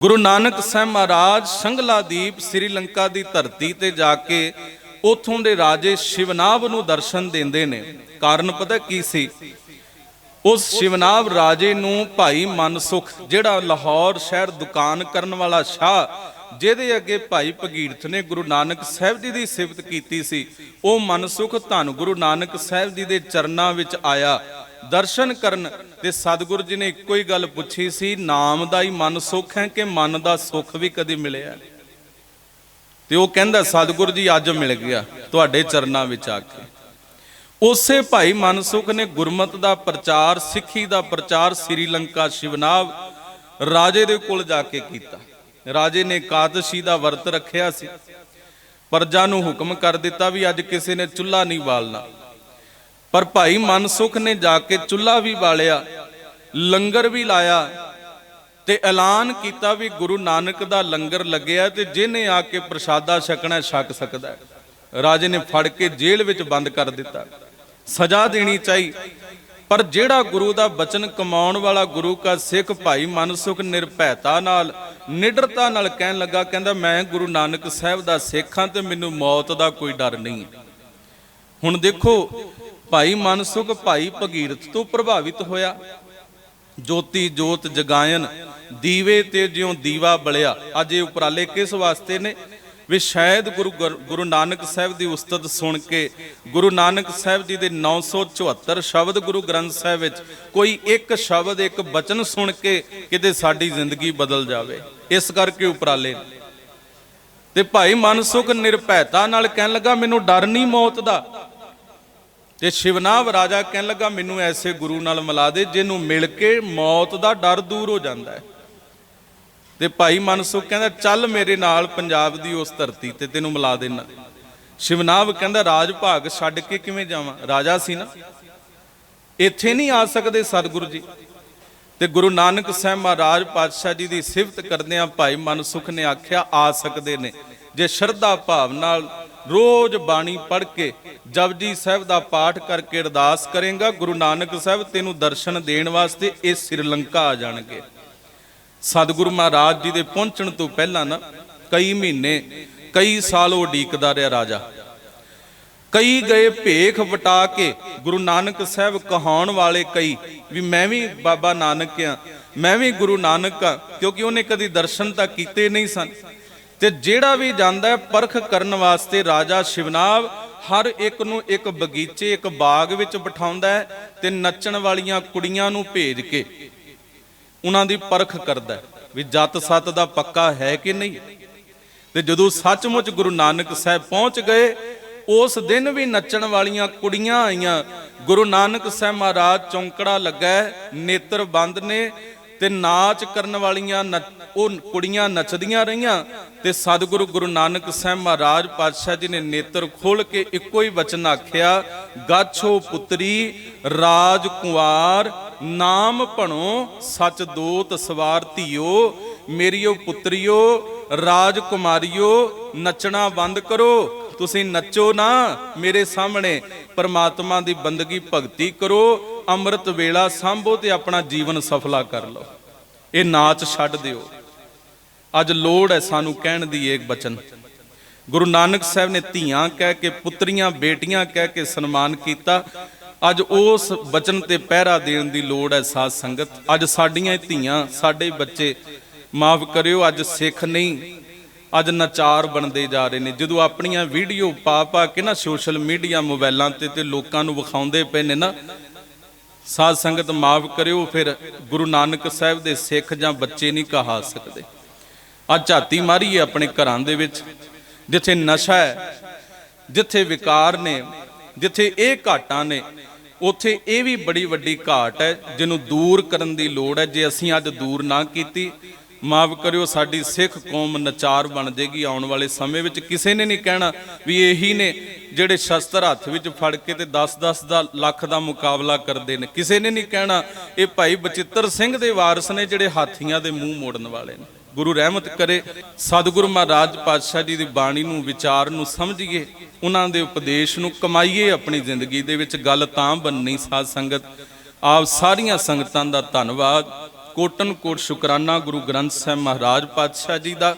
ਗੁਰੂ ਨਾਨਕ ਸਾਹਿਬ ਮਹਾਰਾਜ ਸੰਗਲਾਦੀਪ ਸ੍ਰੀਲੰਕਾ ਦੀ ਧਰਤੀ ਤੇ ਜਾ ਕੇ ਉਥੋਂ ਦੇ ਰਾਜੇ ਸ਼ਿਵਨਾਵ ਨੂੰ ਦਰਸ਼ਨ ਦਿੰਦੇ ਨੇ। ਕਾਰਨ ਪਤਾ ਕੀ ਸੀ? ਉਸ ਸ਼ਿਵਨਾਭ ਰਾਜੇ ਨੂੰ ਭਾਈ ਮਨਸੁਖ, ਜਿਹੜਾ ਲਾਹੌਰ ਸ਼ਹਿਰ ਦੁਕਾਨ ਕਰਨ ਵਾਲਾ ਸ਼ਾਹ, ਜਿਹਦੇ ਅੱਗੇ ਭਾਈ ਭਗੀਰਥ ਨੇ ਗੁਰੂ ਨਾਨਕ ਸਾਹਿਬ ਜੀ ਦੀ ਸਿਫਤ ਕੀਤੀ ਸੀ, ਉਹ ਮਨਸੁਖ ਧੰਨ ਗੁਰੂ ਨਾਨਕ ਸਾਹਿਬ ਜੀ ਦੇ ਚਰਨਾਂ ਵਿੱਚ ਆਇਆ। ਦਰਸ਼ਨ ਕਰਨ ਤੇ ਸਤਿਗੁਰੂ ਜੀ ਨੇ ਇੱਕੋ ਹੀ ਗੱਲ ਪੁੱਛੀ ਸੀ, ਨਾਮ ਦਾ ਹੀ ਮਨ ਸੁਖ ਹੈ ਕਿ ਮਨ ਦਾ ਸੁਖ ਵੀ ਕਦੇ ਮਿਲਿਆ ਤੇ ਉਹ ਕਹਿੰਦਾ, ਸਤਿਗੁਰੂ ਜੀ, ਅੱਜ ਮਿਲ ਗਿਆ, ਤੁਹਾਡੇ ਚਰਨਾਂ ਵਿੱਚ ਆ ਕੇ। ਉਸੇ ਭਾਈ ਮਨਸੁਖ ਨੇ ਗੁਰਮਤ ਦਾ ਪ੍ਰਚਾਰ, ਸਿੱਖੀ ਦਾ ਪ੍ਰਚਾਰ ਸ੍ਰੀਲੰਕਾ ਸ਼ਿਵਨਾਵ ਰਾਜੇ ਦੇ ਕੋਲ ਜਾ ਕੇ ਕੀਤਾ। ਰਾਜੇ ਨੇ ਕਾਦਸ਼ੀ ਦਾ ਵਰਤ ਰੱਖਿਆ ਸੀ। ਪਰਜਾ ਨੂੰ ਹੁਕਮ ਕਰ ਦਿੱਤਾ ਵੀ ਅੱਜ ਕਿਸੇ ਨੇ ਚੁੱਲ੍ਹਾ ਨਹੀਂ ਬਾਲਣਾ। ਪਰ ਭਾਈ ਮਨਸੁਖ ਨੇ ਜਾ ਕੇ ਚੁੱਲ੍ਹਾ ਵੀ ਬਾਲਿਆ, ਲੰਗਰ ਵੀ ਲਾਇਆ ਤੇ ਐਲਾਨ ਕੀਤਾ ਵੀ ਗੁਰੂ ਨਾਨਕ ਦਾ ਲੰਗਰ ਲੱਗਿਆ ਤੇ ਜਿਹਨੇ ਆ ਕੇ ਪ੍ਰਸ਼ਾਦਾ ਛਕਣਾ ਛਕ ਸਕਦਾ ਰਾਜੇ ਨੇ ਫੜ ਕੇ ਜੇਲ੍ਹ ਵਿੱਚ ਬੰਦ ਕਰ ਦਿੱਤਾ। ਸਜ਼ਾ ਦੇਣੀ ਚਾਹੀ, ਪਰ ਜਿਹੜਾ ਗੁਰੂ ਦਾ ਬਚਨ ਕਮਾਉਣ ਵਾਲਾ ਗੁਰੂ ਕਾ ਸਿੱਖ ਭਾਈ ਮਨਸੁਖ ਨਿਰਭੈਤਾ ਨਾਲ, ਨਿਡਰਤਾ ਨਾਲ ਕਹਿਣ ਲੱਗਾ, ਕਹਿੰਦਾ, ਮੈਂ ਗੁਰੂ ਨਾਨਕ ਸਾਹਿਬ ਦਾ ਸਿੱਖ ਹਾਂ ਤੇ ਮੈਨੂੰ ਮੌਤ ਦਾ ਕੋਈ ਡਰ ਨਹੀਂ ਹੁਣ ਦੇਖੋ, ਭਾਈ ਮਨਸੁਖ, ਭਾਈ ਭਗੀਰਥ ਤੋਂ ਪ੍ਰਭਾਵਿਤ ਹੋਇਆ। ਜੋਤੀ ਜੋਤ ਜਗਾਇਨ, ਦੀਵੇ ਤੇ ਜਿਉਂ ਦੀਵਾ ਬਲਿਆ। ਅੱਜ ਇਹ ਉਪਰਾਲੇ ਕਿਸ ਵਾਸਤੇ ਨੇ? ਵੀ ਸ਼ਾਇਦ ਗੁਰੂ ਗਰ- ਗੁਰੂ ਨਾਨਕ ਸਾਹਿਬ ਦੀ ਉਸਤਤ ਸੁਣ ਕੇ, ਗੁਰੂ ਨਾਨਕ ਸਾਹਿਬ ਜੀ ਦੇ 974 ਸ਼ਬਦ ਗੁਰੂ ਗ੍ਰੰਥ ਸਾਹਿਬ ਵਿੱਚ ਕੋਈ ਇੱਕ ਸ਼ਬਦ, ਇੱਕ ਬਚਨ ਸੁਣ ਕੇ ਕਿਤੇ ਸਾਡੀ ਜ਼ਿੰਦਗੀ ਬਦਲ ਜਾਵੇ। ਇਸ ਕਰਕੇ ਉਪਰਾਲੇ ਨੇ। ਤੇ ਭਾਈ ਮਨਸੁਖ ਨਿਰਭੈਤਾ ਨਾਲ ਕਹਿਣ ਲੱਗਾ, ਮੈਨੂੰ ਡਰ ਨਹੀਂ ਮੌਤ ਦਾ। ਤੇ ਸ਼ਿਵਨਾਵ ਰਾਜਾ ਕਹਿਣ ਲੱਗਾ, ਮੈਨੂੰ ਐਸੇ ਗੁਰੂ ਨਾਲ ਮਿਲਾ ਦੇ ਜਿਹਨੂੰ ਮਿਲ ਕੇ ਮੌਤ ਦਾ ਡਰ ਦੂਰ ਹੋ ਜਾਂਦਾ ਹੈ। ਤੇ ਭਾਈ ਮਨਸੁਖ ਕਹਿੰਦਾ, ਚੱਲ ਮੇਰੇ ਨਾਲ ਪੰਜਾਬ ਦੀ ਉਸ ਧਰਤੀ ਤੇ ਤੈਨੂੰ ਮਿਲਾ ਦੇਣਾ। ਸ਼ਿਵਨਾਵ ਕਹਿੰਦਾ ਰਾਜ ਭਾਗ ਛੱਡ ਕੇ ਕਿਵੇਂ ਜਾਵਾਂ? ਰਾਜਾ ਸੀ ਨਾ। ਇੱਥੇ ਨਹੀਂ ਆ ਸਕਦੇ ਸਤਿਗੁਰੂ ਜੀ। ਤੇ ਗੁਰੂ ਨਾਨਕ ਸਾਹਿਬ ਮਹਾਰਾਜ ਪਾਤਸ਼ਾਹ ਜੀ ਦੀ ਸਿਫਤ ਕਰਦਿਆਂ ਭਾਈ ਮਨਸੁਖ ਨੇ ਆਖਿਆ, ਆ ਸਕਦੇ ਨੇ। ਜੇ ਸ਼ਰਧਾ ਭਾਵ ਨਾਲ ਰੋਜ਼ ਬਾਣੀ ਪੜ੍ਹ ਕੇ ਜਪਜੀ ਸਾਹਿਬ ਦਾ ਪਾਠ ਕਰਕੇ ਅਰਦਾਸ ਕਰੇਗਾ, ਗੁਰੂ ਨਾਨਕ ਸਾਹਿਬ ਤੈਨੂੰ ਦਰਸ਼ਨ ਦੇਣ ਵਾਸਤੇ ਇਹ ਸ੍ਰੀਲੰਕਾ ਆ ਜਾਣਗੇ। ਸਤਿਗੁਰੂ ਮਹਾਰਾਜ ਜੀ ਦੇ ਪਹੁੰਚਣ ਤੋਂ ਪਹਿਲਾਂ ਨਾ, ਕਈ ਮਹੀਨੇ, ਕਈ ਸਾਲ ਉਹ ਉਡੀਕਦਾ ਰਿਹਾ ਰਾਜਾ। ਕਈ ਗਏ ਭੇਖ ਵਟਾ ਕੇ ਗੁਰੂ ਨਾਨਕ ਸਾਹਿਬ ਕਹਾਉਣ ਵਾਲੇ ਕਈ ਵੀ ਮੈਂ ਵੀ ਬਾਬਾ ਨਾਨਕ ਆ ਮੈਂ ਵੀ ਗੁਰੂ ਨਾਨਕ ਆ ਕਿਉਂਕਿ ਉਹਨੇ ਕਦੀ ਦਰਸ਼ਨ ਤਾਂ ਕੀਤੇ ਨਹੀਂ ਸਨ। ਤੇ ਜਿਹੜਾ ਵੀ ਜਾਂਦਾ ਪਰਖ ਕਰਨ ਵਾਸਤੇ ਰਾਜਾ ਸ਼ਿਵਨਾਵ ਹਰ ਇੱਕ ਨੂੰ ਇੱਕ ਬਗੀਚੇ, ਇੱਕ ਬਾਗ ਵਿੱਚ ਬਿਠਾਉਂਦਾ ਤੇ ਨੱਚਣ ਵਾਲੀਆਂ ਕੁੜੀਆਂ ਨੂੰ ਭੇਜ ਕੇ ਉਹਨਾਂ ਦੀ ਪਰਖ ਕਰਦਾ ਵੀ ਜਤ ਸਤ ਦਾ ਪੱਕਾ ਹੈ ਕਿ ਨਹੀਂ। ਤੇ ਜਦੋਂ ਸੱਚਮੁੱਚ ਗੁਰੂ ਨਾਨਕ ਸਾਹਿਬ ਪਹੁੰਚ ਗਏ, ਉਸ ਦਿਨ ਵੀ ਨੱਚਣ ਵਾਲੀਆਂ ਕੁੜੀਆਂ ਆਈਆਂ। ਗੁਰੂ ਨਾਨਕ ਸਾਹਿਬ ਮਹਾਰਾਜ ਚੌਂਕੜਾ ਲੱਗਾ ਨੇਤਰ ਬੰਦ ਨੇ ਤੇ ਨਾਚ ਕਰਨ ਵਾਲੀਆਂ ਨੱਚ- ਉਹ ਕੁੜੀਆਂ ਨੱਚਦੀਆਂ ਰਹੀਆਂ ਤੇ ਸਤਿਗੁਰੂ ਗੁਰੂ ਨਾਨਕ ਸਾਹਿਬ ਮਹਾਰਾਜ ਪਾਤਸ਼ਾਹ ਜੀ ਨੇ ਨੇਤਰ ਖੋਲ ਕੇ ਇੱਕੋ ਹੀ ਵਚਨ ਆਖਿਆ, ਗਾਛੋ ਪੁੱਤਰੀ, ਰਾਜ ਕੁਵਾਰ, ਨਾਮ ਭਣੋ, ਸਚ ਦੋਤ ਸਵਾਰ ਧੀਓ, ਮੇਰੀਓ ਪੁੱਤਰੀਓ ਰਾਜ ਕੁਮਾਰੀਓ ਨੱਚਣਾ ਬੰਦ ਕਰੋ। ਤੁਸੀਂ ਨੱਚੋ ਨਾ, ਮੇਰੇ ਸਾਹਮਣੇ ਪਰਮਾਤਮਾ ਦੀ ਬੰਦਗੀ ਭਗਤੀ ਕਰੋ, ਅੰਮ੍ਰਿਤ ਵੇਲਾ ਸੰਭੋ ਤੇ ਆਪਣਾ ਜੀਵਨ ਸਫਲਾ ਕਰ ਲਓ। ਇਹ ਨਾਚ ਛੱਡ ਦਿਓ। ਅੱਜ ਲੋੜ ਹੈ ਸਾਨੂੰ ਕਹਿਣ ਦੀ ਇੱਕ ਬਚਨ। ਗੁਰੂ ਨਾਨਕ ਸਾਹਿਬ ਨੇ ਧੀਆਂ ਕਹਿ ਕੇ, ਪੁੱਤਰੀਆਂ, ਬੇਟੀਆਂ ਕਹਿ ਕੇ ਸਨਮਾਨ ਕੀਤਾ। ਅੱਜ ਉਸ ਬਚਨ ਤੇ ਪਹਿਰਾ ਦੇਣ ਦੀ ਲੋੜ ਹੈ ਸਾਧ ਸੰਗਤ। ਅੱਜ ਸਾਡੀਆਂ ਧੀਆਂ, ਸਾਡੇ ਬੱਚੇ, ਮਾਫ ਕਰਿਓ, ਅੱਜ ਸਿੱਖ ਨਹੀਂ, ਅੱਜ ਨਚਾਰ ਬਣਦੇ ਜਾ ਰਹੇ ਨੇ। ਜਦੋਂ ਆਪਣੀਆਂ ਵੀਡੀਓ ਪਾ ਪਾ ਕੇ ਨਾ ਸੋਸ਼ਲ ਮੀਡੀਆ ਮੋਬਾਈਲਾਂ ਤੇ ਤੇ ਲੋਕਾਂ ਨੂੰ ਵਿਖਾਉਂਦੇ ਪਏ ਨੇ ਨਾ, ਸਾਧ ਸੰਗਤ ਮਾਫ ਕਰਿਓ, ਫਿਰ ਗੁਰੂ ਨਾਨਕ ਸਾਹਿਬ ਦੇ ਸਿੱਖ ਜਾਂ ਬੱਚੇ ਨਹੀਂ ਕਹਾ ਸਕਦੇ। ਆ ਝਾਤੀ ਮਾਰੀਏ ਆਪਣੇ ਘਰਾਂ ਦੇ ਵਿੱਚ, ਜਿੱਥੇ ਨਸ਼ਾ ਹੈ, ਜਿੱਥੇ ਵਿਕਾਰ ਨੇ, ਜਿੱਥੇ ਇਹ ਘਾਟਾਂ ਨੇ, ਉੱਥੇ ਇਹ ਵੀ ਬੜੀ ਵੱਡੀ ਘਾਟ ਹੈ, ਜਿਹਨੂੰ ਦੂਰ ਕਰਨ ਦੀ ਲੋੜ ਹੈ। ਜੇ ਅਸੀਂ ਅੱਜ ਦੂਰ ਨਾ ਕੀਤੀ, ਮਾਫ ਕਰਿਓ, ਸਾਡੀ ਸਿੱਖ ਕੌਮ ਨਚਾਰ ਬਣ ਜੇਗੀ। ਆਉਣ ਵਾਲੇ ਸਮੇਂ ਵਿੱਚ ਕਿਸੇ ਨੇ ਨਹੀਂ ਕਹਿਣਾ ਵੀ ਇਹੀ ਨੇ ਜਿਹੜੇ ਸ਼ਸਤਰ ਹੱਥ ਵਿੱਚ ਫੜ ਕੇ ਤੇ 10-10 ਦਾ ਲੱਖ ਦਾ ਮੁਕਾਬਲਾ ਕਰਦੇ ਨੇ। ਕਿਸੇ ਨੇ ਨਹੀਂ ਕਹਿਣਾ, ਇਹ ਭਾਈ ਬਚਿੱਤਰ ਸਿੰਘ ਦੇ ਵਾਰਸ ਨੇ ਜਿਹੜੇ ਹਾਥੀਆਂ ਦੇ ਮੂੰਹ ਮੋੜਨ ਵਾਲੇ ਨੇ। ਗੁਰੂ ਰਹਿਮਤ ਕਰੇ, ਸਤਿਗੁਰੂ ਮਹਾਰਾਜ ਪਾਤਸ਼ਾਹ ਜੀ ਦੀ ਬਾਣੀ ਨੂੰ, ਵਿਚਾਰ ਨੂੰ ਸਮਝੀਏ, ਉਹਨਾਂ ਦੇ ਉਪਦੇਸ਼ ਨੂੰ ਕਮਾਈਏ, ਆਪਣੀ ਜ਼ਿੰਦਗੀ ਦੇ ਵਿੱਚ ਗੱਲ ਤਾਂ ਬੰਨੀ ਸਾਧ ਸੰਗਤ। ਆਪ ਸਾਰੀਆਂ ਸੰਗਤਾਂ ਦਾ ਧੰਨਵਾਦ। ਕੋਟਨ ਕੋਟ ਸ਼ੁਕਰਾਨਾ ਗੁਰੂ ਗ੍ਰੰਥ ਸਾਹਿਬ ਮਹਾਰਾਜ ਪਾਤਸ਼ਾਹ ਜੀ ਦਾ।